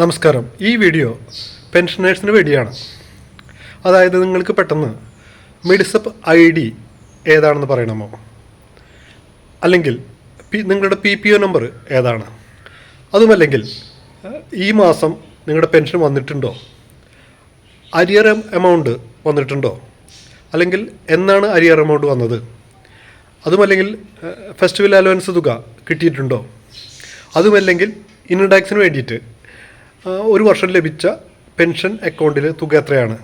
നമസ്കാരം. ഈ വീഡിയോ പെൻഷനേഴ്സിന് വേണ്ടിയാണ്. അതായത് നിങ്ങൾക്ക് പെട്ടെന്ന് മെഡിസപ്പ് ഐ ഡി ഏതാണെന്ന് പറയണമോ? അല്ലെങ്കിൽ പി നിങ്ങളുടെ പി പി ഒ നമ്പർ ഏതാണ്? അതുമല്ലെങ്കിൽ ഈ മാസം നിങ്ങളുടെ പെൻഷൻ വന്നിട്ടുണ്ടോ? അരിയർ എമൗണ്ട് വന്നിട്ടുണ്ടോ? അല്ലെങ്കിൽ എന്നാണ് അരിയർ എമൗണ്ട് വന്നത്? അതുമല്ലെങ്കിൽ ഫെസ്റ്റിവൽ അലവൻസ് തുക കിട്ടിയിട്ടുണ്ടോ? അതുമല്ലെങ്കിൽ ഇൻഡാക്സിന് വേണ്ടിയിട്ട് ഒരു വർഷം ലഭിച്ച പെൻഷൻ അക്കൗണ്ടിലെ തുക എത്രയാണ്?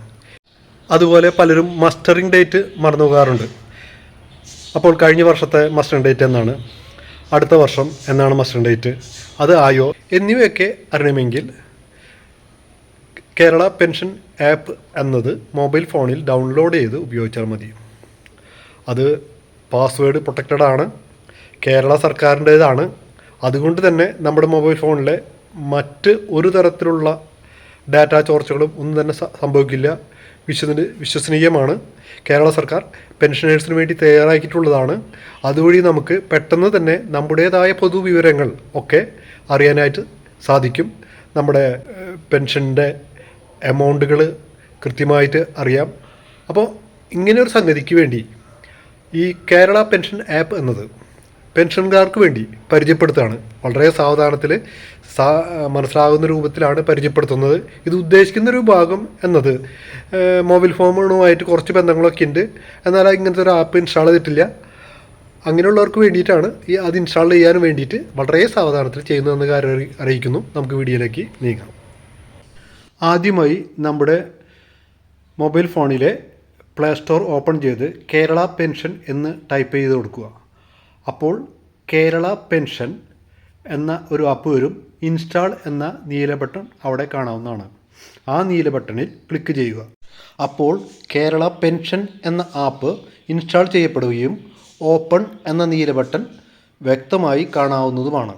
അതുപോലെ പലരും മസ്റ്ററിംഗ് ഡേറ്റ് മറന്നു പോകാറുണ്ട്. അപ്പോൾ കഴിഞ്ഞ വർഷത്തെ മസ്റ്ററിംഗ് ഡേറ്റ് എന്നാണ്? അടുത്ത വർഷം എന്നാണ് മസ്റ്ററിംഗ് ഡേറ്റ്? അത് ആയോ? എന്നിവയൊക്കെ അറിയണമെങ്കിൽ കേരള പെൻഷൻ ആപ്പ് എന്നത് മൊബൈൽ ഫോണിൽ ഡൗൺലോഡ് ചെയ്ത് ഉപയോഗിച്ചാൽ മതി. അത് പാസ്വേഡ് പ്രൊട്ടക്റ്റഡ് ആണ് കേരള സർക്കാരിന്റേതാണ്. അതുകൊണ്ട് തന്നെ നമ്മുടെ മൊബൈൽ ഫോണിലെ മറ്റ് ഒരു തരത്തിലുള്ള ഡാറ്റ ചോർച്ചകളും ഒന്നും തന്നെ സംഭവിക്കില്ല. വിശ്വസന വിശ്വസനീയമാണ്. കേരള സർക്കാർ പെൻഷനേഴ്സിന് വേണ്ടി തയ്യാറാക്കിയിട്ടുള്ളതാണ്. അതുവഴി നമുക്ക് പെട്ടെന്ന് തന്നെ നമ്മുടേതായ പൊതുവിവരങ്ങൾ ഒക്കെ അറിയാനായിട്ട് സാധിക്കും. നമ്മുടെ പെൻഷന്റെ എമൗണ്ടുകൾ കൃത്യമായിട്ട് അറിയാം. അപ്പോൾ ഇങ്ങനെയൊരു സംഗതിക്ക് വേണ്ടി ഈ കേരള പെൻഷൻ ആപ്പ് എന്നത് പെൻഷൻകാർക്ക് വേണ്ടി പരിചയപ്പെടുത്തുകയാണ്. വളരെ സാവധാനത്തിൽ സാ മനസ്സിലാകുന്ന രൂപത്തിലാണ് പരിചയപ്പെടുത്തുന്നത്. ഇത് ഉദ്ദേശിക്കുന്ന ഒരു ഭാഗം എന്നത്. മൊബൈൽ ഫോണുമായിട്ട് കുറച്ച് ബന്ധങ്ങളൊക്കെ ഉണ്ട്. എന്നാൽ ഇങ്ങനത്തെ ഒരു ആപ്പ് ഇൻസ്റ്റാൾ ചെയ്തിട്ടില്ല. അങ്ങനെയുള്ളവർക്ക് വേണ്ടിയിട്ടാണ് ഈ അത് ഇൻസ്റ്റാൾ ചെയ്യാൻ വേണ്ടിയിട്ട് വളരെ സാവധാനത്തിൽ ചെയ്യുന്നതെന്ന് കാര്യം അറി- അറിയിക്കുന്നു. നമുക്ക് വീഡിയോയിലേക്ക് നീങ്ങാം. ആദ്യമായി നമ്മുടെ മൊബൈൽ ഫോണിലെ പ്ലേ സ്റ്റോർ ഓപ്പൺ ചെയ്ത് കേരള പെൻഷൻ എന്ന് ടൈപ്പ് ചെയ്ത് കൊടുക്കുക. അപ്പോൾ കേരള പെൻഷൻ എന്ന ഒരു ആപ്പ് വരും. ഇൻസ്റ്റാൾ എന്ന നീല ബട്ടൺ അവിടെ കാണാവുന്നതാണ്. ആ നീല ബട്ടണിൽ ക്ലിക്ക് ചെയ്യുക. അപ്പോൾ കേരള പെൻഷൻ എന്ന ആപ്പ് ഇൻസ്റ്റാൾ ചെയ്യപ്പെടുകയും ഓപ്പൺ എന്ന നീല ബട്ടൺ വ്യക്തമായി കാണാവുന്നതുമാണ്.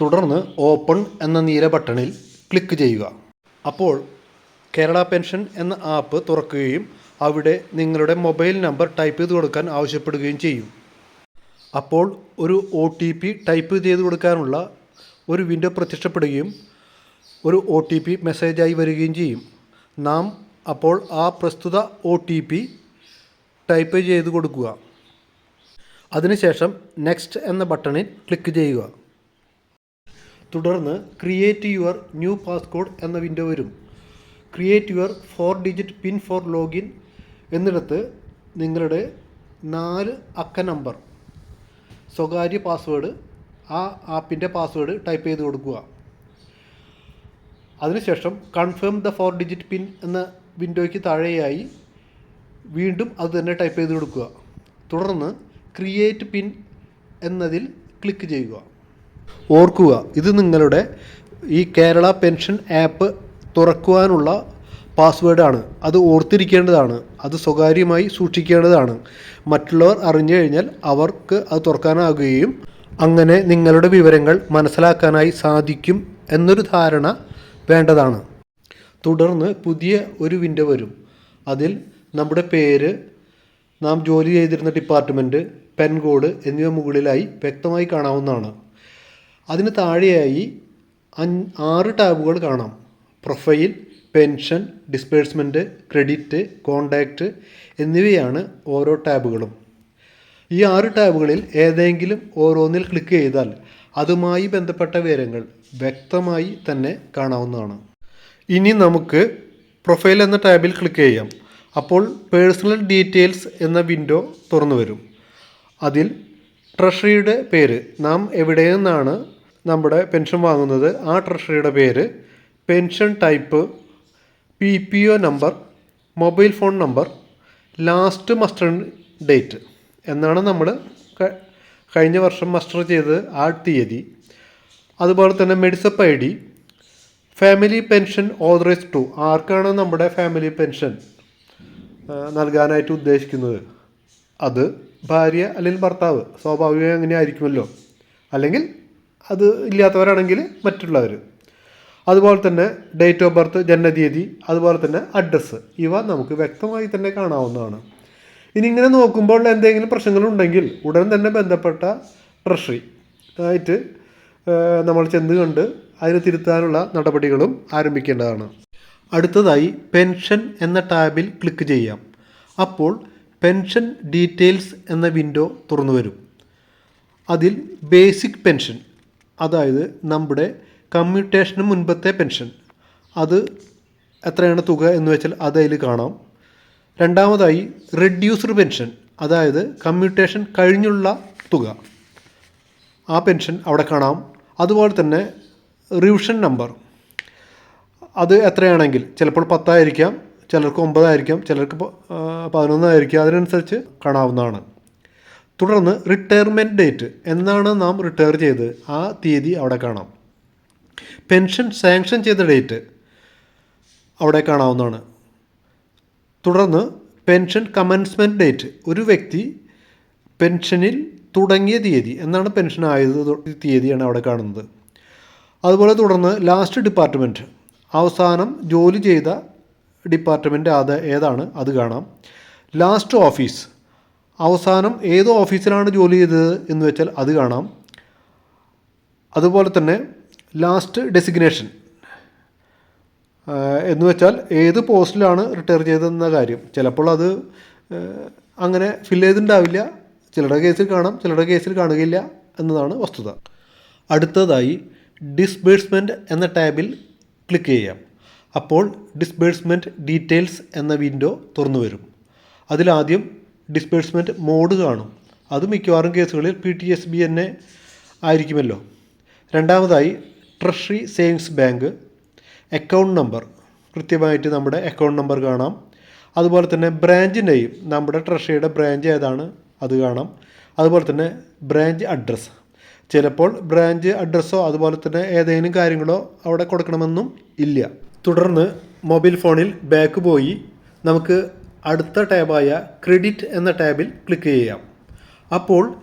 തുടർന്ന് ഓപ്പൺ എന്ന നീല ബട്ടണിൽ ക്ലിക്ക് ചെയ്യുക. അപ്പോൾ കേരള പെൻഷൻ എന്ന ആപ്പ് തുറക്കുകയും അവിടെ നിങ്ങളുടെ മൊബൈൽ നമ്പർ ടൈപ്പ് ചെയ്ത് കൊടുക്കാൻ ആവശ്യപ്പെടുകയും ചെയ്യും. അപ്പോൾ ഒരു ഒ ടി പി ടൈപ്പ് ചെയ്ത് കൊടുക്കാനുള്ള ഒരു വിൻഡോ പ്രത്യക്ഷപ്പെടുകയും ഒരു ഒ ടി പി മെസ്സേജായി വരികയും ചെയ്യും. നാം അപ്പോൾ ആ പ്രസ്തുത ഒ ടി പി ടൈപ്പ് ചെയ്ത് കൊടുക്കുക. അതിനുശേഷം നെക്സ്റ്റ് എന്ന ബട്ടണിൽ ക്ലിക്ക് ചെയ്യുക. തുടർന്ന് ക്രിയേറ്റ് യുവർ ന്യൂ പാസ്കോഡ് എന്ന വിൻഡോ വരും. Create your four digit PIN for login എന്നിടത്ത് നിങ്ങളുടെ നാല് അക്ക നമ്പർ സ്വകാര്യ പാസ്വേഡ് ആ ആപ്പിന്റെ പാസ്വേഡ് ടൈപ്പ് ചെയ്ത് കൊടുക്കുക. അതിനുശേഷം confirm the four digit PIN എന്ന വിൻഡോയ്ക്ക് താഴെയായി വീണ്ടും അത് തന്നെ ടൈപ്പ് ചെയ്ത് കൊടുക്കുക. തുടർന്ന് ക്രിയേറ്റ് പിൻ എന്നതിൽ ക്ലിക്ക് ചെയ്യുക. ഓർക്കുക ഇത് നിങ്ങളുടെ ഈ കേരള പെൻഷൻ ആപ്പ് തുറക്കുവാനുള്ള പാസ്വേഡാണ് അത് ഓർത്തിരിക്കേണ്ടതാണ്. അത് സ്വകാര്യമായി സൂക്ഷിക്കേണ്ടതാണ്. മറ്റുള്ളവർ അറിഞ്ഞു കഴിഞ്ഞാൽ അവർക്ക് അത് തുറക്കാനാകുകയും അങ്ങനെ നിങ്ങളുടെ വിവരങ്ങൾ മനസ്സിലാക്കാനായി സാധിക്കും എന്നൊരു ധാരണ വേണ്ടതാണ്. തുടർന്ന് പുതിയ ഒരു വിൻഡോ വരും. അതിൽ നമ്മുടെ പേര് നാം ജോലി ചെയ്തിരുന്ന ഡിപ്പാർട്ട്മെന്റ് പെൻ കോഡ് എന്നിവ മുകളിലായി വ്യക്തമായി കാണാവുന്നതാണ്. അതിന് താഴെയായി ആറ് ടാബുകൾ കാണാം. Profile pension disbursement credit contact എന്നിവയാണ് ഓരോ ടാബുകളും ഈ ആറ് ടാബുകളിൽ ഏതെങ്കിലും ഓരോന്നിൽ ക്ലിക്ക് ചെയ്താൽ അതുമായി ബന്ധപ്പെട്ട വിവരങ്ങൾ വ്യക്തമായി തന്നെ കാണാവുന്നതാണ്. ഇനി നമുക്ക് പ്രൊഫൈൽ എന്ന ടാബിൽ ക്ലിക്ക് ചെയ്യാം. അപ്പോൾ പേഴ്സണൽ ഡീറ്റെയിൽസ് എന്ന വിൻഡോ തുറന്നു വരും. അതിൽ ട്രഷറിയുടെ പേര്. നാം എവിടെ നിന്നാണ് നമ്മുടെ പെൻഷൻ വാങ്ങുന്നത്? ആ ട്രഷറിയുടെ പേര് pension type P P O number mobile phone number last muster date എന്നാണ് നമ്മൾ കഴിഞ്ഞ വർഷം മസ്റ്റർ ചെയ്തത് ആ തീയതി. അതുപോലെ തന്നെ Medisep I D family pension authorise to ആർക്കാണ് നമ്മുടെ ഫാമിലി പെൻഷൻ നൽകാനായിട്ട് ഉദ്ദേശിക്കുന്നത്? അത് ഭാര്യ അല്ലെങ്കിൽ ഭർത്താവ്. സ്വാഭാവികം അങ്ങനെ ആയിരിക്കുമല്ലോ. അല്ലെങ്കിൽ അത് ഇല്ലാത്തവരാണെങ്കിൽ മറ്റുള്ളവർ അതുപോലെ തന്നെ ഡേറ്റ് ഓഫ് ബർത്ത് ജനനതീയതി അതുപോലെ തന്നെ അഡ്രസ്സ് ഇവ നമുക്ക് വ്യക്തമായി തന്നെ കാണാവുന്നതാണ്. ഇനി ഇങ്ങനെ നോക്കുമ്പോൾ എന്തെങ്കിലും പ്രശ്നങ്ങളുണ്ടെങ്കിൽ ഉടൻ തന്നെ ബന്ധപ്പെട്ട ട്രഷറി ആയിട്ട് നമ്മൾ ചെന്ന് കണ്ട് അതിന് തിരുത്താനുള്ള നടപടികളും ആരംഭിക്കേണ്ടതാണ്. അടുത്തതായി പെൻഷൻ എന്ന ടാബിൽ ക്ലിക്ക് ചെയ്യാം. അപ്പോൾ പെൻഷൻ ഡീറ്റെയിൽസ് എന്ന വിൻഡോ തുറന്നു വരും. അതിൽ ബേസിക് പെൻഷൻ അതായത് നമ്മുടെ കമ്മ്യൂട്ടേഷന് മുൻപത്തെ പെൻഷൻ അത് എത്രയാണ് തുക എന്ന് വെച്ചാൽ അത് അതിൽ കാണാം. രണ്ടാമതായി റെഡ്യൂസ്ഡ് പെൻഷൻ അതായത് കമ്മ്യൂട്ടേഷൻ കഴിഞ്ഞുള്ള തുക. ആ പെൻഷൻ അവിടെ കാണാം. അതുപോലെ തന്നെ റിവിഷൻ നമ്പർ അത് എത്രയാണെങ്കിൽ ചിലപ്പോൾ പത്തായിരിക്കാം ചിലർക്ക് ഒമ്പതായിരിക്കാം ചിലർക്ക് പതിനൊന്നായിരിക്കാം. അതിനനുസരിച്ച് കാണാവുന്നതാണ്. തുടർന്ന് റിട്ടയർമെന്റ് ഡേറ്റ് എന്നാണ് നാം റിട്ടയർ ചെയ്ത് ആ തീയതി അവിടെ കാണാം. പെൻഷൻ സാങ്ഷൻ ചെയ്ത ഡേറ്റ് അവിടെ കാണാവുന്നതാണ്. തുടർന്ന് പെൻഷൻ കമൻസ്മെന്റ് ഡേറ്റ്. ഒരു വ്യക്തി പെൻഷനിൽ തുടങ്ങിയ തീയതി എന്നാണ് പെൻഷൻ ആയത് തീയതിയാണ് അവിടെ കാണുന്നത്. അതുപോലെ തുടർന്ന് ലാസ്റ്റ് ഡിപ്പാർട്ട്മെന്റ്. അവസാനം ജോലി ചെയ്ത ഡിപ്പാർട്ട്മെന്റ് അത് ഏതാണ്? അത് കാണാം. Last office. അവസാനം ഏത് ഓഫീസിലാണ് ജോലി ചെയ്തത് എന്ന് വെച്ചാൽ അത് കാണാം. അതുപോലെ തന്നെ ലാസ്റ്റ് ഡെസിഗ്നേഷൻ. എന്ന് വെച്ചാൽ ഏത് പോസ്റ്റിലാണ് റിട്ടയർ ചെയ്തതെന്ന കാര്യം. ചിലപ്പോൾ അത് അങ്ങനെ ഫില്ല് ചെയ്തിട്ടുണ്ടാവില്ല. ചിലരുടെ കേസിൽ കാണാം ചിലരുടെ കേസിൽ കാണുകയില്ല എന്നതാണ് വസ്തുത. അടുത്തതായി ഡിസ്ബേഴ്സ്മെന്റ് എന്ന ടാബിൽ ക്ലിക്ക് ചെയ്യാം. അപ്പോൾ ഡിസ്ബേഴ്സ്മെന്റ് ഡീറ്റെയിൽസ് എന്ന വിൻഡോ തുറന്നു വരും. അതിലാദ്യം ഡിസ്ബേഴ്സ്മെന്റ് മോഡ് കാണും. അത് മിക്കവാറും കേസുകളിൽ പി ടി എസ് ബി എന്നെ ആയിരിക്കുമല്ലോ. രണ്ടാമതായി treasury savings bank account number കൃത്യമായിട്ട് നമ്മുടെ അക്കൗണ്ട് നമ്പർ കാണാം. അതുപോലെ തന്നെ ബ്രാഞ്ചിന്റെയും നമ്മുടെ ട്രഷറിയുടെ ബ്രാഞ്ച് ഏതാണ്? അത് കാണാം. അതുപോലെ തന്നെ ബ്രാഞ്ച് അഡ്രസ്സ് ചിലപ്പോൾ ബ്രാഞ്ച് അഡ്രസ്സോ അതുപോലെ തന്നെ ഏതെങ്കിലും കാര്യങ്ങളോ അവിടെ കൊടുക്കണമെന്നും ഇല്ല. തുടർന്ന് മൊബൈൽ ഫോണിൽ ബാക്ക് പോയി. നമുക്ക് അടുത്ത ടാബായ ക്രെഡിറ്റ് എന്ന ടാബിൽ ക്ലിക്ക് ചെയ്യാം. അപ്പോൾ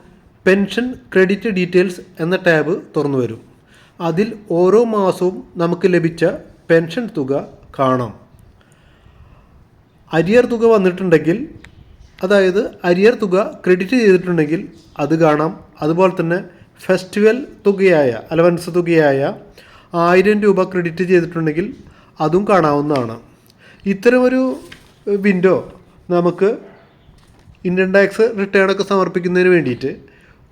പെൻഷൻ ക്രെഡിറ്റ് ഡീറ്റെയിൽസ് എന്ന ടാബ് തുറന്നു വരും അതിൽ ഓരോ മാസവും നമുക്ക് ലഭിച്ച പെൻഷൻ തുക കാണാം. അരിയർ തുക വന്നിട്ടുണ്ടെങ്കിൽ അതായത് അരിയർ തുക ക്രെഡിറ്റ് ചെയ്തിട്ടുണ്ടെങ്കിൽ അത് കാണാം. അതുപോലെ തന്നെ ഫെസ്റ്റിവൽ തുകയായ അലവൻസ് തുകയായ ആയിരം രൂപ ക്രെഡിറ്റ് ചെയ്തിട്ടുണ്ടെങ്കിൽ അതും കാണാവുന്നതാണ്. ഇത്തരമൊരു വിൻഡോ നമുക്ക് ഇൻകം ടാക്സ് റിട്ടേൺ ഒക്കെ സമർപ്പിക്കുന്നതിന് വേണ്ടിയിട്ട്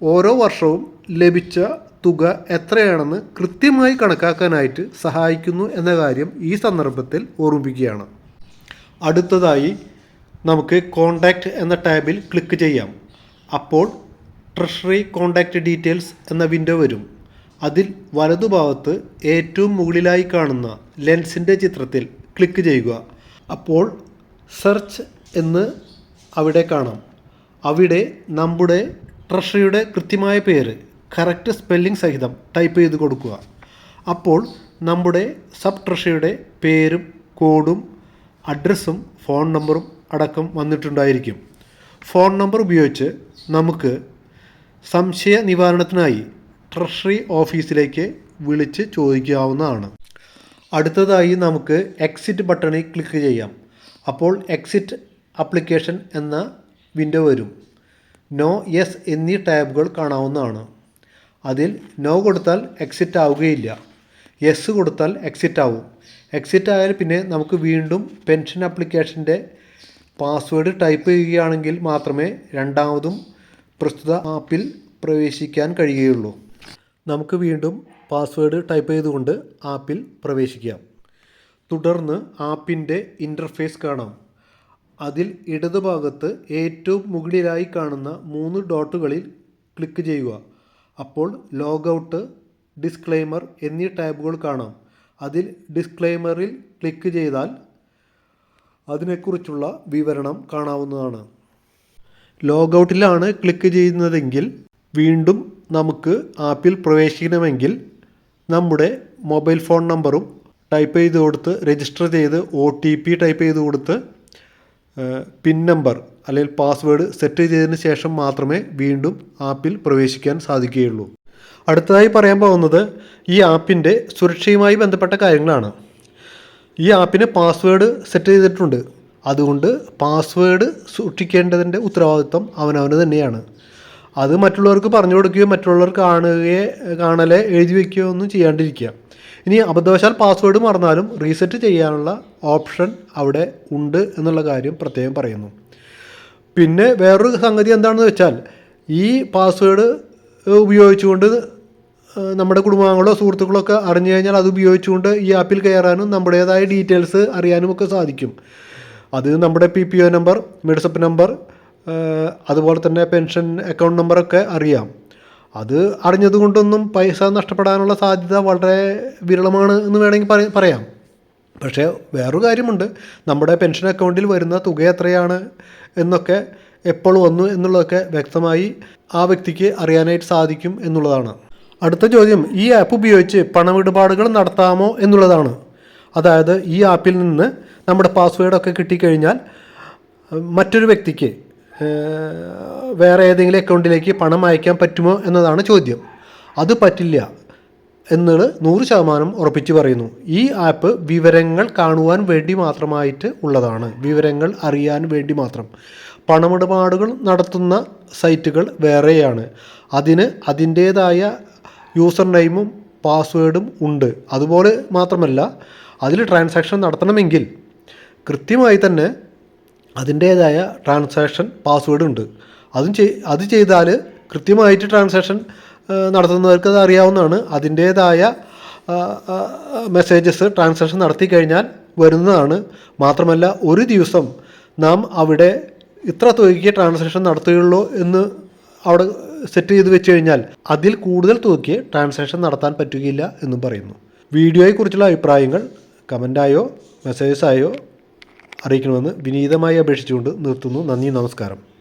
ഓരോ വർഷവും ലഭിച്ച തുക എത്രയാണെന്ന് കൃത്യമായി കണക്കാക്കാനായിട്ട് സഹായിക്കുന്നു എന്ന കാര്യം ഈ സന്ദർഭത്തിൽ ഓർമ്മിപ്പിക്കുകയാണ്. അടുത്തതായി നമുക്ക് കോണ്ടാക്റ്റ് എന്ന ടാബിൽ ക്ലിക്ക് ചെയ്യാം. അപ്പോൾ ട്രഷറി കോണ്ടാക്റ്റ് ഡീറ്റെയിൽസ് എന്ന വിൻഡോ വരും. അതിൽ വലതുഭാഗത്ത് ഏറ്റവും മുകളിലായി കാണുന്ന ലെൻസിന്റെ ചിത്രത്തിൽ ക്ലിക്ക് ചെയ്യുക. അപ്പോൾ സെർച്ച് എന്ന് അവിടെ കാണാം. അവിടെ നമ്മുടെ ട്രഷറിയുടെ കൃത്യമായ പേര് കറക്റ്റ് സ്പെല്ലിംഗ് സഹിതം ടൈപ്പ് ചെയ്ത് കൊടുക്കുക. അപ്പോൾ നമ്മുടെ സബ് ട്രഷറിയുടെ പേരും കോഡും അഡ്രസ്സും ഫോൺ നമ്പറും അടക്കം വന്നിട്ടുണ്ടായിരിക്കും. ഫോൺ നമ്പർ ഉപയോഗിച്ച് നമുക്ക് സംശയ നിവാരണത്തിനായി ട്രഷറി ഓഫീസിലേക്ക് വിളിച്ച് ചോദിക്കാവുന്നതാണ്. അടുത്തതായി നമുക്ക് എക്സിറ്റ് ബട്ടണിൽ ക്ലിക്ക് ചെയ്യാം. അപ്പോൾ എക്സിറ്റ് അപ്ലിക്കേഷൻ എന്ന വിൻഡോ വരും. നോ യെസ് എന്നീ ടാബുകൾ കാണാവുന്നതാണ്. അതിൽ നോ കൊടുത്താൽ എക്സിറ്റ് ആവുകയില്ല. യെസ് കൊടുത്താൽ എക്സിറ്റ് ആവും. എക്സിറ്റ് ആയാൽ പിന്നെ നമുക്ക് വീണ്ടും പെൻഷൻ ആപ്ലിക്കേഷന്റെ പാസ്വേഡ് ടൈപ്പ് ചെയ്യുകയാണെങ്കിൽ മാത്രമേ രണ്ടാമതും പ്രസ്തുത ആപ്പിൽ പ്രവേശിക്കാൻ കഴിയുകയുള്ളൂ. നമുക്ക് വീണ്ടും പാസ്വേഡ് ടൈപ്പ് ചെയ്തുകൊണ്ട് ആപ്പിൽ പ്രവേശിക്കാം. തുടർന്ന് ആപ്പിന്റെ ഇന്റർഫേസ് കാണാം. അതിൽ ഇടതുഭാഗത്ത് ഏറ്റവും മുകളിലായി കാണുന്ന മൂന്ന് ഡോട്ടുകളിൽ ക്ലിക്ക് ചെയ്യുക. അപ്പോൾ ലോഗൗട്ട് ഡിസ്ക്ലെയ്മർ എന്നീ ടാബുകൾ കാണാം. അതിൽ ഡിസ്ക്ലെയ്മറിൽ ക്ലിക്ക് ചെയ്താൽ അതിനെക്കുറിച്ചുള്ള വിവരണം കാണാവുന്നതാണ്. ലോഗൗട്ടിലാണ് ക്ലിക്ക് ചെയ്യുന്നതെങ്കിൽ വീണ്ടും നമുക്ക് ആപ്പിൽ പ്രവേശിക്കണമെങ്കിൽ നമ്മുടെ മൊബൈൽ ഫോൺ നമ്പറും ടൈപ്പ് ചെയ്ത് കൊടുത്ത് രജിസ്റ്റർ ചെയ്ത് ഒ ടി പി ടൈപ്പ് ചെയ്ത് കൊടുത്ത് പിൻ നമ്പർ അല്ലെങ്കിൽ പാസ്വേഡ് സെറ്റ് ചെയ്തതിന് ശേഷം മാത്രമേ വീണ്ടും ആപ്പിൽ പ്രവേശിക്കാൻ സാധിക്കുകയുള്ളൂ. അടുത്തതായി പറയാൻ പോകുന്നത് ഈ ആപ്പിന്റെ സുരക്ഷയുമായി ബന്ധപ്പെട്ട കാര്യങ്ങളാണ്. ഈ ആപ്പിന് പാസ്വേഡ് സെറ്റ് ചെയ്തിട്ടുണ്ട്. അതുകൊണ്ട് പാസ്വേഡ് സൂക്ഷിക്കേണ്ടതിന്റെ ഉത്തരവാദിത്വം അവനവന് തന്നെയാണ്. അത് മറ്റുള്ളവർക്ക് പറഞ്ഞു കൊടുക്കുകയോ മറ്റുള്ളവർ കാണുകയോ കാണലെ എഴുതി വയ്ക്കുകയോ ഒന്നും ചെയ്യാണ്ടിരിക്കുക. ഇനി അബദ്ധവശാൽ പാസ്വേഡ് മറന്നാലും റീസെറ്റ് ചെയ്യാനുള്ള ഓപ്ഷൻ അവിടെ ഉണ്ട് എന്നുള്ള കാര്യം പ്രത്യേകം പറയുന്നു. പിന്നെ വേറൊരു സംഗതി എന്താണെന്ന് വെച്ചാൽ ഈ പാസ്വേഡ് ഉപയോഗിച്ചുകൊണ്ട് നമ്മുടെ കുടുംബാംഗങ്ങളോ സുഹൃത്തുക്കളോ ഒക്കെ അറിഞ്ഞു കഴിഞ്ഞാൽ അത് ഉപയോഗിച്ചുകൊണ്ട് ഈ ആപ്പിൽ കയറാനും നമ്മുടേതായ ഡീറ്റെയിൽസ് അറിയാനും ഒക്കെ സാധിക്കും. അത് നമ്മുടെ P P O number Medisep number അതുപോലെ തന്നെ പെൻഷൻ അക്കൗണ്ട് നമ്പറൊക്കെ അറിയാം. അത് അറിഞ്ഞതുകൊണ്ടൊന്നും പൈസ നഷ്ടപ്പെടാനുള്ള സാധ്യത വളരെ വിരളമാണ് എന്ന് വേണമെങ്കിൽ പറയാം. പക്ഷേ വേറൊരു കാര്യമുണ്ട്. നമ്മുടെ പെൻഷൻ അക്കൗണ്ടിൽ വരുന്ന തുക എത്രയാണ് എന്നൊക്കെ എപ്പോൾ വന്നു എന്നുള്ളതൊക്കെ വ്യക്തമായി ആ വ്യക്തിക്ക് അറിയാനായിട്ട് സാധിക്കും എന്നുള്ളതാണ്. അടുത്ത ചോദ്യം ഈ ആപ്പ് ഉപയോഗിച്ച് പണമിടപാടുകൾ നടത്താമോ എന്നുള്ളതാണ്. അതായത് ഈ ആപ്പിൽ നിന്ന് നമ്മുടെ പാസ്വേഡൊക്കെ കിട്ടിക്കഴിഞ്ഞാൽ മറ്റൊരു വ്യക്തിക്ക് വേറെ ഏതെങ്കിലും അക്കൗണ്ടിലേക്ക് പണം അയക്കാൻ പറ്റുമോ എന്നതാണ് ചോദ്യം. അത് പറ്റില്ല. എന്നത് നൂറ് ശതമാനം ഉറപ്പിച്ച് പറയുന്നു. ഈ ആപ്പ് വിവരങ്ങൾ കാണുവാൻ വേണ്ടി മാത്രമായിട്ട് ഉള്ളതാണ്. വിവരങ്ങൾ അറിയാൻ വേണ്ടി മാത്രം. പണമിടപാടുകൾ നടത്തുന്ന സൈറ്റുകൾ വേറെയാണ്. അതിന് അതിന്റേതായ യൂസർ നെയിമും പാസ്വേഡും ഉണ്ട്. അതുപോലെ മാത്രമല്ല അതിൽ ട്രാൻസാക്ഷൻ നടത്തണമെങ്കിൽ കൃത്യമായി തന്നെ അതിന്റേതായ ട്രാൻസാക്ഷൻ പാസ്വേഡ് ഉണ്ട്. അതും അത് ചെയ്താൽ കൃത്യമായിട്ട് ട്രാൻസാക്ഷൻ നടത്തുന്നവർക്ക് അത് അറിയാവുന്നതാണ്. അതിന്റേതായ മെസ്സേജസ് ട്രാൻസാക്ഷൻ നടത്തി കഴിഞ്ഞാൽ വരുന്നതാണ്. മാത്രമല്ല ഒരു ദിവസം നാം അവിടെ ഇത്ര തുകയ്ക്ക് ട്രാൻസാക്ഷൻ നടത്തുകയുള്ളൂ എന്ന് അവിടെ സെറ്റ് ചെയ്ത് വെച്ച് കഴിഞ്ഞാൽ അതിൽ കൂടുതൽ തുകയ്ക്ക് ട്രാൻസാക്ഷൻ നടത്താൻ പറ്റുകയില്ല എന്നും പറയുന്നു. വീഡിയോയെക്കുറിച്ചുള്ള അഭിപ്രായങ്ങൾ കമന്റായോ മെസ്സേജസായോ അറിയിക്കണമെന്ന് വിനീതമായി അപേക്ഷിച്ചുകൊണ്ട് നിർത്തുന്നു. നന്ദി നമസ്കാരം.